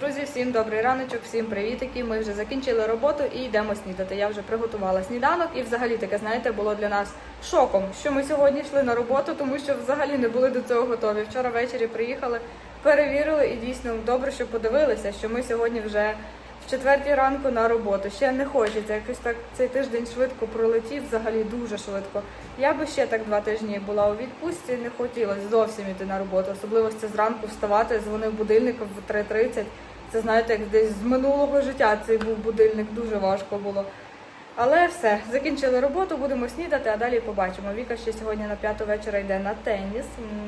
Друзі, всім добрий раночок, всім привітики. Ми вже закінчили роботу і йдемо снідати. Я вже приготувала сніданок, і взагалі таке, знаєте, було для нас шоком, що ми сьогодні йшли на роботу, тому що взагалі не були до цього готові. Вчора ввечері приїхали, перевірили і дійсно добре, що подивилися, що ми сьогодні вже четвертій ранку на роботу. Ще не хочеться. Якось так цей тиждень швидко пролетів, взагалі дуже швидко. Я би ще так два тижні була у відпустці, не хотілося зовсім іти на роботу. Особливо це зранку вставати, дзвонив будильник в 3.30. Це знаєте, як десь з минулого життя цей був будильник, дуже важко було. Але все, закінчили роботу, будемо снідати, а далі побачимо. Віка ще сьогодні на п'яту вечора йде на теніс,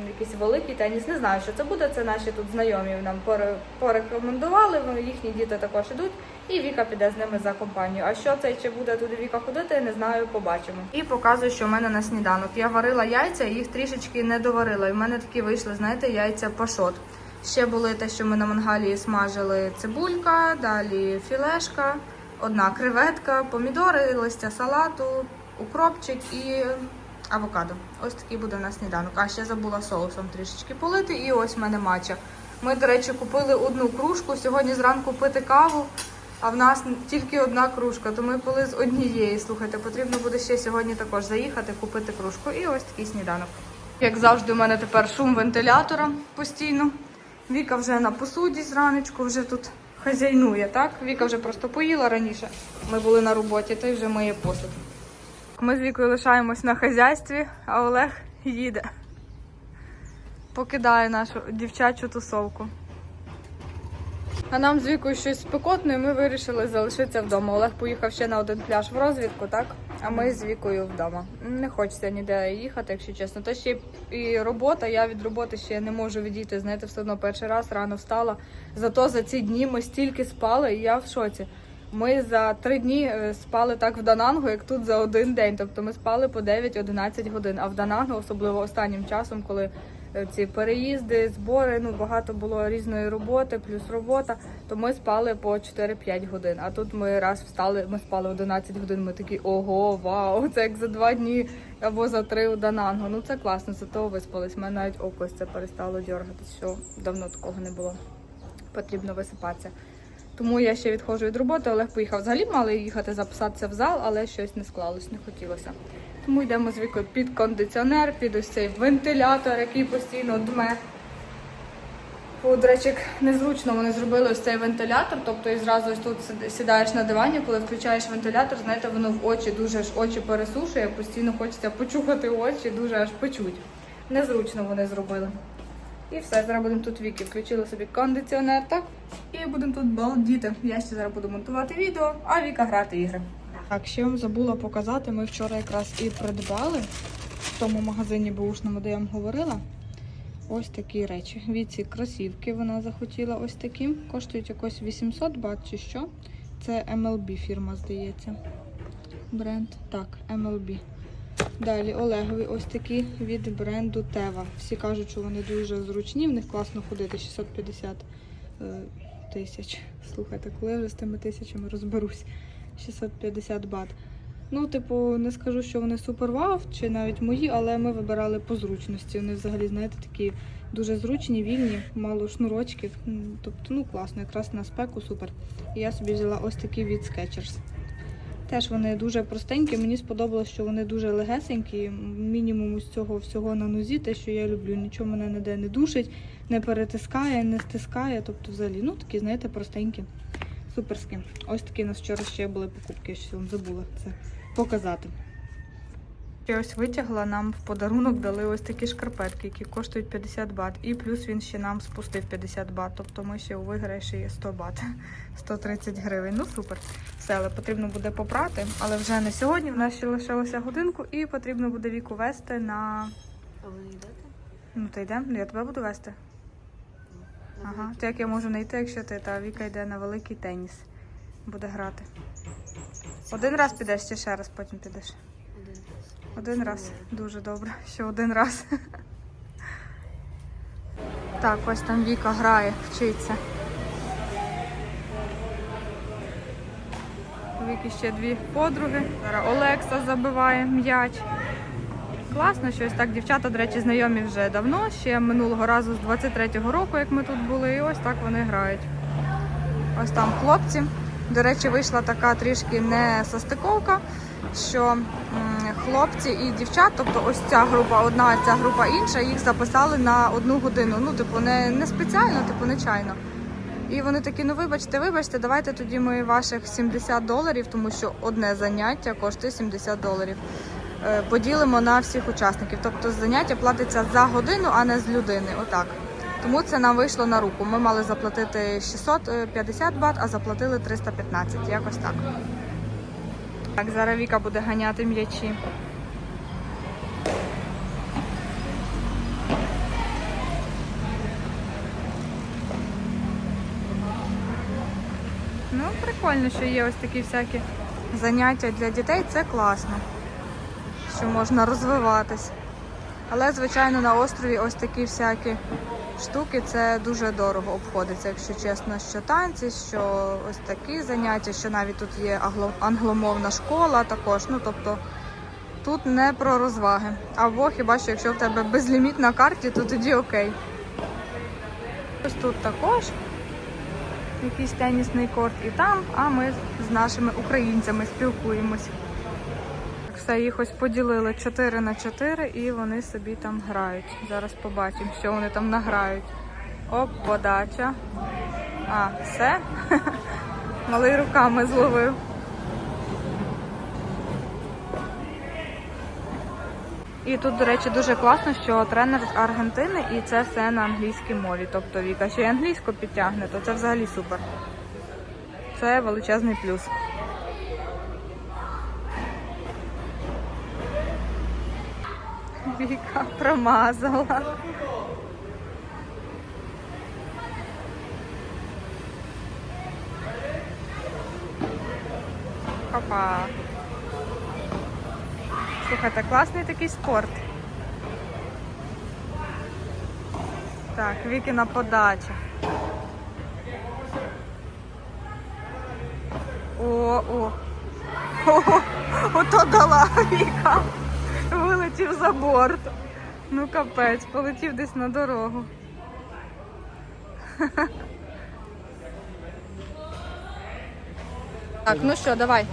якийсь великий теніс. Не знаю, що це буде. Це наші тут знайомі нам поре- порекомендували. Їхні діти також ідуть, і Віка піде з ними за компанію. А що це чи буде туди Віка ходити, не знаю, побачимо. І показую, що в мене на сніданок. Я варила яйця, їх трішечки не доварила. І в мене такі вийшли, знаєте, яйця пашот. Ще були те, що ми на мангалі смажили цибулька, далі філешка, одна креветка, помідори, листя салату, укропчик і авокадо. Ось такий буде у нас сніданок. А ще забула соусом трішечки полити. І ось в мене матча. Ми, до речі, купили одну кружку. Сьогодні зранку пити каву, а в нас тільки одна кружка, то ми пили з однієї. Слухайте, потрібно буде ще сьогодні також заїхати, купити кружку. І ось такий сніданок. Як завжди, у мене тепер шум вентилятора постійно. Віка вже на посуді зранечку, вже тут хазяйнує, так? Віка вже просто поїла раніше. Ми були на роботі, то й вже миє посуд. Ми з Вікою лишаємось на хазяйстві, а Олег їде. Покидає нашу дівчачу тусовку. А нам з Вікою щось спекотне, і ми вирішили залишитися вдома. Олег поїхав ще на один пляж в розвідку, так? А ми з Вікою вдома. Не хочеться ніде їхати, якщо чесно. Та ще і робота. Я від роботи ще не можу відійти. Знаєте, все одно перший раз рано встала. Зато за ці дні ми стільки спали, і я в шоці. Ми за три дні е, спали так в Данангу, як тут за один день. Тобто ми спали по 9-11 годин. А в Данангу, особливо останнім часом, коли ці переїзди, збори, ну багато було різної роботи, плюс робота, то ми спали по 4-5 годин. А тут ми раз встали, ми спали 11 годин. Ми такі ого, вау! Це як за два дні або за три у Данангу. Ну це класно, зато виспались. У мене навіть окось це перестало дергатися, що давно такого не було. Потрібно висипатися. Тому я ще відходжу від роботи. Олег поїхав. Взагалі мали їхати записатися в зал, але щось не склалось, не хотілося. Тому йдемо з вікою під кондиціонер, під ось цей вентилятор, який постійно дме. До речі, незручно вони зробили ось цей вентилятор, тобто і зразу ось тут сідаєш на дивані, коли включаєш вентилятор, знаєте, воно в очі дуже ж очі пересушує, постійно хочеться почухати очі, дуже аж печуть. Незручно вони зробили. І все, зараз будемо тут віки. Включили собі кондиціонер, так? І будемо тут балдіти. Я ще зараз буду монтувати відео, а Віка грати ігри. Так, ще вам забула показати. Ми вчора якраз і придбали в тому магазині бушному, де я вам говорила. Ось такі речі. Віці кросівки вона захотіла ось такі. Коштують якось 800 бат чи що. Це MLB фірма, здається. Бренд. Так, MLB. Далі Олегові ось такі від бренду Тева. Всі кажуть, що вони дуже зручні, в них класно ходити 650 е, тисяч. Слухайте, коли я вже з тими тисячами розберусь. 650 бат. Ну, типу, не скажу, що вони супер вау, чи навіть мої, але ми вибирали по зручності. Вони взагалі, знаєте, такі дуже зручні, вільні, мало шнурочків. Тобто, ну класно, якраз на спеку супер. І я собі взяла ось такі від Skechers. Теж вони дуже простенькі. Мені сподобалось, що вони дуже легесенькі. Мінімум з цього всього на нозі, те, що я люблю. Нічого мене ніде не душить, не перетискає, не стискає. Тобто, взагалі, ну такі, знаєте, простенькі. Суперські. Ось такі у нас вчора ще були покупки, я ще вам забула це показати. Я ось витягла, нам в подарунок дали ось такі шкарпетки, які коштують 50 бат. І плюс він ще нам спустив 50 бат. Тобто ми ще у виграші є 100 бат, 130 гривень. Ну супер. Все, але потрібно буде попрати. Але вже не сьогодні. В нас ще лишилося годинку, і потрібно буде віку вести на. А ви не йдете? Ну, то йдемо, я тебе буду вести. Ага. То як я можу не йти, якщо ти та Віка йде на великий теніс. Буде грати. Один раз підеш чи ще раз потім підеш? Один раз. Один раз. Дуже добре, що один раз. Так, ось там Віка грає, вчиться. У Віки ще дві подруги. Зараз Олекса забиває м'яч. Класно, щось так. Дівчата, до речі, знайомі вже давно, ще минулого разу з 23-го року, як ми тут були, і ось так вони грають. Ось там хлопці. До речі, вийшла така трішки не состиковка, що хлопці і дівчат, тобто ось ця група одна, ця група інша, їх записали на одну годину. Ну, типу, не, не спеціально, типу, нечайно. І вони такі, ну вибачте, вибачте, давайте тоді ми ваших 70 доларів, тому що одне заняття коштує 70 доларів. Е, Поділимо на всіх учасників. Тобто заняття платиться за годину, а не з людини. Отак. Тому це нам вийшло на руку. Ми мали заплатити 650 бат, а заплатили 315. Якось так. Так, зараз Віка буде ганяти м'ячі. Ну, прикольно, що є ось такі всякі заняття для дітей. Це класно, що можна розвиватись. Але, звичайно, на острові ось такі всякі штуки це дуже дорого обходиться, якщо чесно, що танці, що ось такі заняття, що навіть тут є англомовна школа також. Ну, тобто тут не про розваги. Або хіба що якщо в тебе безліміт на карті, то тоді окей. Ось тут також якийсь тенісний корт і там, а ми з нашими українцями спілкуємось. Все, їх ось поділили 4 на 4 і вони собі там грають. Зараз побачимо, що вони там награють. Оп, подача. А, все. Малий руками зловив. І тут, до речі, дуже класно, що тренер з Аргентини і це все на англійській мові. Тобто Віка ще й англійську підтягне, то це взагалі супер. Це величезний плюс. Віка промазала. Опа. Слухайте, класний такий спорт. Так, Вікіна подача. О, о. О, ото дала Віка. Вилетів за борт. Ну капець, полетів десь на дорогу. Так, ну що, давай.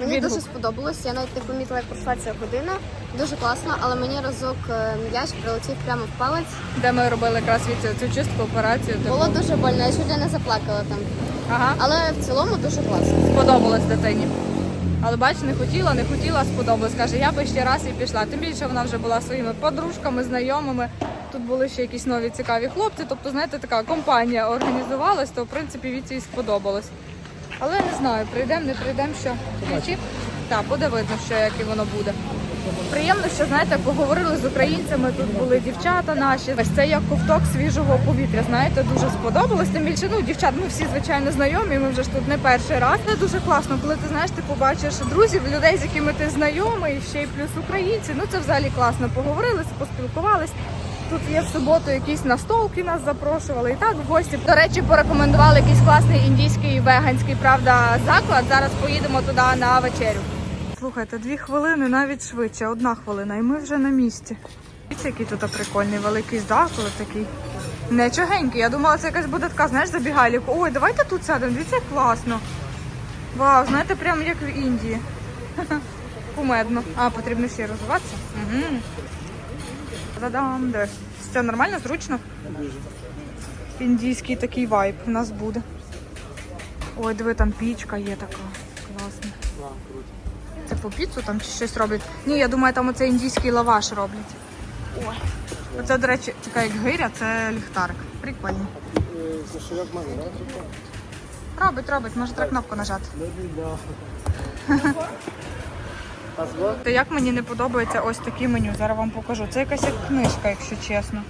Мені Відгук. дуже сподобалось. Я навіть не помітила, як пройшла ця година. Дуже класно, але мені разок е, м'яч прилетів прямо в палець. Де ми робили якраз від цю чистку операцію. типу. Було дуже больно, я чуть не заплакала там. Ага. Але в цілому дуже класно. сподобалось дитині. Але бач, не хотіла, не хотіла, сподобалось. Каже, я би ще раз і пішла. Тим більше вона вже була своїми подружками, знайомими. Тут були ще якісь нові цікаві хлопці. Тобто, знаєте, така компанія організувалась, то в принципі віці і сподобалось. Але не знаю, прийдемо, не прийдемо, що ключі. Так, буде видно, що як і воно буде. Приємно, що знаєте, поговорили з українцями. Тут були дівчата наші. Ось це як ковток свіжого повітря. Знаєте, дуже сподобалось. Тим більше, ну дівчат, ми всі звичайно знайомі. Ми вже ж тут не перший раз. Це дуже класно, коли ти знаєш, ти побачиш друзів, людей, з якими ти знайомий, ще й плюс українці. Ну це взагалі класно. Поговорили, поспілкувались. Тут є в суботу якісь настолки, нас запрошували і так в гості. До речі, порекомендували якийсь класний індійський веганський правда заклад. Зараз поїдемо туди на вечерю. Слухайте, дві хвилини, навіть швидше, одна хвилина, і ми вже на місці. Дивіться, який тут прикольний, великий заклад такий. Нечогенький. Я думала, це якась буде така, знаєш, забігайлівка. Ой, давайте тут сядемо. Дивіться, як класно. Вау, знаєте, прямо як в Індії. Кумедно. А, потрібно ще розвиватися. Угу. Та-дам, де? Це нормально, зручно? Індійський такий вайб у нас буде. Ой, диви, там пічка є така. Класна. Типу піцу там чи щось роблять. Ні, я думаю, там оце індійський лаваш роблять. Ой. Оце, до речі, така як гиря, це ліхтарик. Прикольно. Робить, робить, може треба кнопку нажати. Та як мені не подобається ось такі меню, зараз вам покажу. Це якась як книжка, якщо чесно.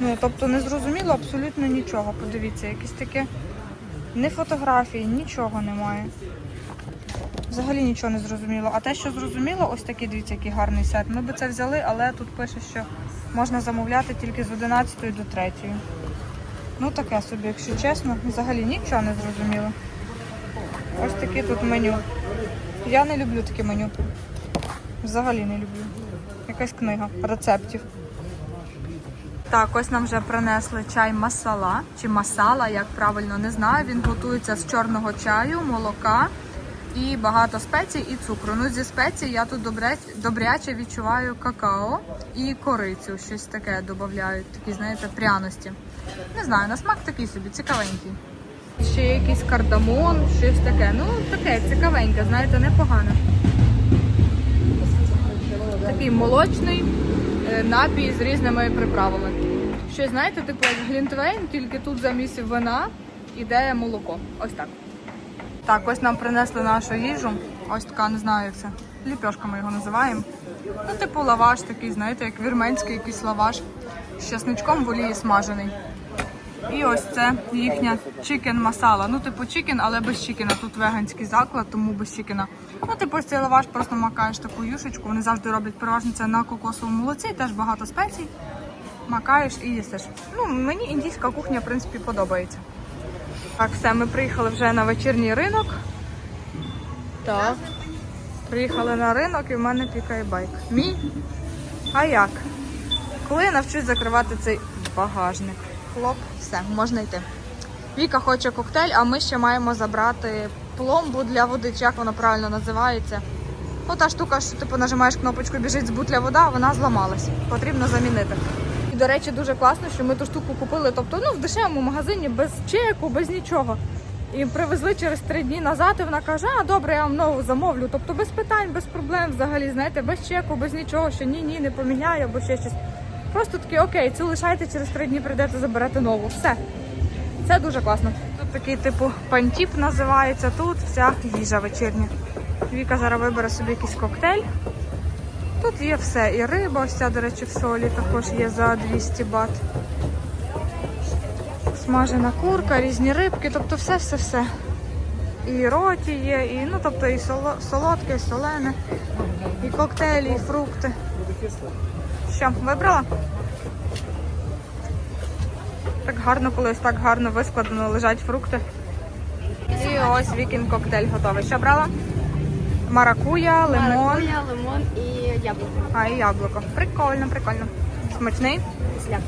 Ну, тобто не зрозуміло абсолютно нічого. Подивіться, якісь таке не фотографії, нічого немає. Взагалі нічого не зрозуміло. А те, що зрозуміло, ось такий, дивіться, який гарний сет. Ми би це взяли, але тут пише, що можна замовляти тільки з 11 до 3. Ну таке собі, якщо чесно, взагалі нічого не зрозуміло. Ось такі тут меню. Я не люблю таке меню. Взагалі не люблю. Якась книга рецептів. Так, ось нам вже принесли чай масала чи масала, як правильно не знаю. Він готується з чорного чаю, молока і багато спецій і цукру. Ну, зі спецій я тут добряч, добряче відчуваю какао і корицю. Щось таке додають, такі, знаєте, пряності. Не знаю, на смак такий собі, цікавенький. Ще якийсь кардамон, щось таке. Ну, таке цікавеньке, знаєте, непогано. Такий молочний е, напій з різними приправами. Щось, знаєте, типу як глінтвейн, тільки тут замість вина іде молоко. Ось так. Так, ось нам принесли нашу їжу. Ось така, не знаю, як це. Ліпьошка ми його називаємо. Ну, типу лаваш такий, знаєте, як вірменський якийсь лаваш з часничком в олії смажений. І ось це їхня чикен масала. Ну, типу чикен, але без чикена. Тут веганський заклад, тому без чикена. Ну, типу, ось цей лаваш просто макаєш таку юшечку. Вони завжди роблять переважно це на кокосовому молоці, теж багато спецій. Макаєш і їстиш. Ну, мені індійська кухня, в принципі, подобається. Так, все, ми приїхали вже на вечірній ринок. Так. Приїхали на ринок і в мене пікає байк. Мій? А як? Коли я навчусь закривати цей багажник? Хлоп, все, можна йти. Віка хоче коктейль, а ми ще маємо забрати пломбу для води, чи як воно правильно називається. Ну, та штука, що типу нажимаєш кнопочку, біжить з бутля вода, вона зламалась. Потрібно замінити. До речі, дуже класно, що ми ту штуку купили, тобто ну, в дешевому магазині без чеку, без нічого. І привезли через три дні назад, і вона каже, а добре, я вам нову замовлю. Тобто без питань, без проблем взагалі, знаєте, без чеку, без нічого, що ні, ні, не поміняю або ще щось. Просто такі, окей, цю лишайте, через три дні прийдете, заберете нову. Все. Це дуже класно. Тут такий типу пантіп називається, тут вся їжа вечірня. Віка зараз вибере собі якийсь коктейль. Тут є все. І риба, ось до речі, в солі також є за 200 бат. Смажена курка, різні рибки, тобто все-все-все. І роті є, і ну тобто і солодке, і солене, і коктейлі, і фрукти. Що, вибрала? Так гарно, коли ось так гарно вискладено лежать фрукти. І ось вікін коктейль готовий. Що брала? Маракуя, лимон. Маракуя, лимон і яблуко. А, і яблуко. Прикольно, прикольно. Смачний? Кисляк.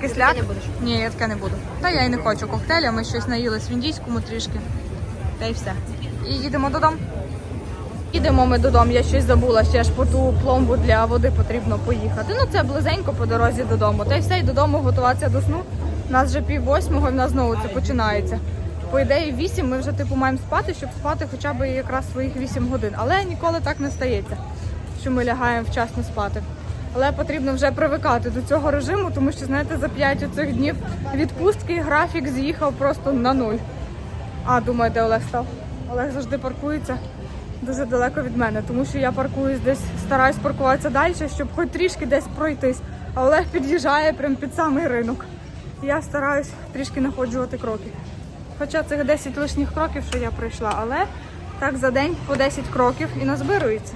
Кисляк? Ти не будеш? Ні, я таке не буду. Та я й не хочу коктейля, ми щось наїлись в індійському трішки. Та й все. І їдемо додому. Їдемо ми додому, я щось забула, ще ж по ту пломбу для води потрібно поїхати. Ну це близенько по дорозі додому. Та й все, і додому готуватися до сну. У нас вже пів восьмого, і в нас знову це починається. По ідеї, вісім ми вже типу маємо спати, щоб спати хоча б якраз своїх вісім годин. Але ніколи так не стається, що ми лягаємо вчасно спати. Але потрібно вже привикати до цього режиму, тому що знаєте, за п'ять оцих днів відпустки графік з'їхав просто на нуль. А, думаю, де Олег став? Олег завжди паркується дуже далеко від мене, тому що я паркуюсь десь, стараюсь паркуватися далі, щоб хоч трішки десь пройтись. А Олег під'їжджає прямо під самий ринок. Я стараюсь трішки находжувати кроки. Хоча цих 10 лишніх кроків, що я пройшла, але так за день по 10 кроків і назбирується.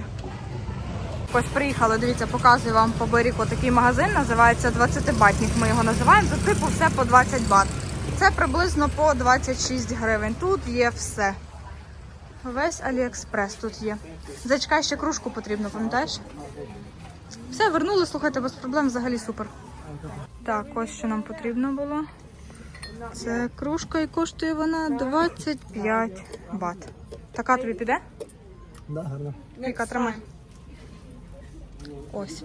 Ось приїхали, дивіться, показую вам по берегу такий магазин, називається 20-батник. Ми його називаємо. Тут типу все по 20 бат. Це приблизно по 26 гривень. Тут є все. Весь Аліекспрес тут є. Зачекай, ще кружку потрібно, пам'ятаєш? Все, вернули, слухайте, без проблем взагалі супер. Так, ось що нам потрібно було. Це кружка і коштує вона 25 бат. Така тобі піде? Да, гарно. Яка тримай. Ось.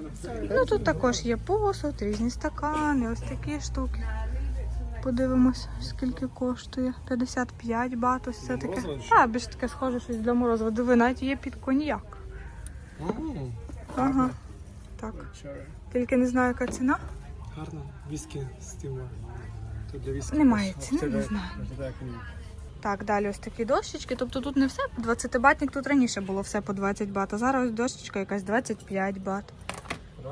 Ну тут також є посуд, різні стакани, ось такі штуки. Подивимось, скільки коштує. 55 бат, ось це таке. А, більш таке схоже щось для морозива. Диви, навіть є під коньяк. Ага. Так. Тільки не знаю, яка ціна. Гарно. Віскі стіла. Немає ось ціни, не знаю. Так, далі ось такі дощечки. Тобто тут не все по 20 батник, тут раніше було все по 20 бат, а зараз ось дощечка якась 25 бат.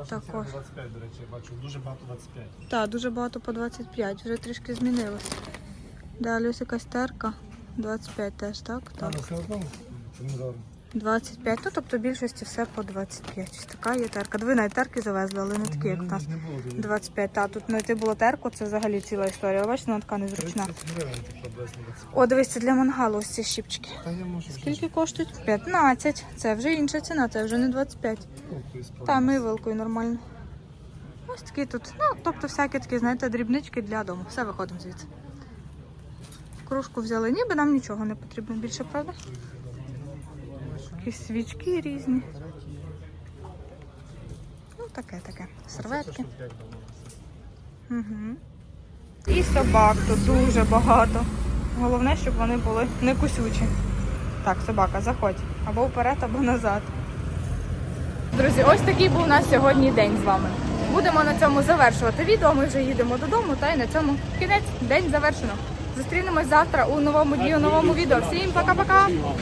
Також. 25, до речі, я бачу. Дуже багато 25. Так, дуже багато по 25, вже трішки змінилось. Далі ось якась терка. 25 теж, так? Так. ну все одно. Це не дорого. 25, ну тобто в більшості все по 25. Ось така є терка. Дві навіть терки завезли, але не такі, як у нас. Не було тоді. 25. Та тут знайти було терку, це взагалі ціла історія. Бачите, вона така незручна. 30 гривень так приблизно 25. О, дивись, це для мангалу ось ці щіпчики. Скільки коштують? 15. Це вже інша ціна, це вже не 25. Ну, то есть, Та ми вилкою нормально. Ось такі тут, ну, тобто всякі такі, знаєте, дрібнички для дому. Все, виходимо звідси. Кружку взяли, ніби нам нічого не потрібно більше, правда? Якісь свічки різні. Ну, таке, таке. Серветки. Угу. І собак тут дуже багато. Головне, щоб вони були не кусючі. Так, собака, заходь. Або вперед, або назад. Друзі, ось такий був у нас сьогодні день з вами. Будемо на цьому завершувати відео. Ми вже їдемо додому, та й на цьому кінець. День завершено. Зустрінемось завтра у новому дію, новому відео. Всім пока-пока!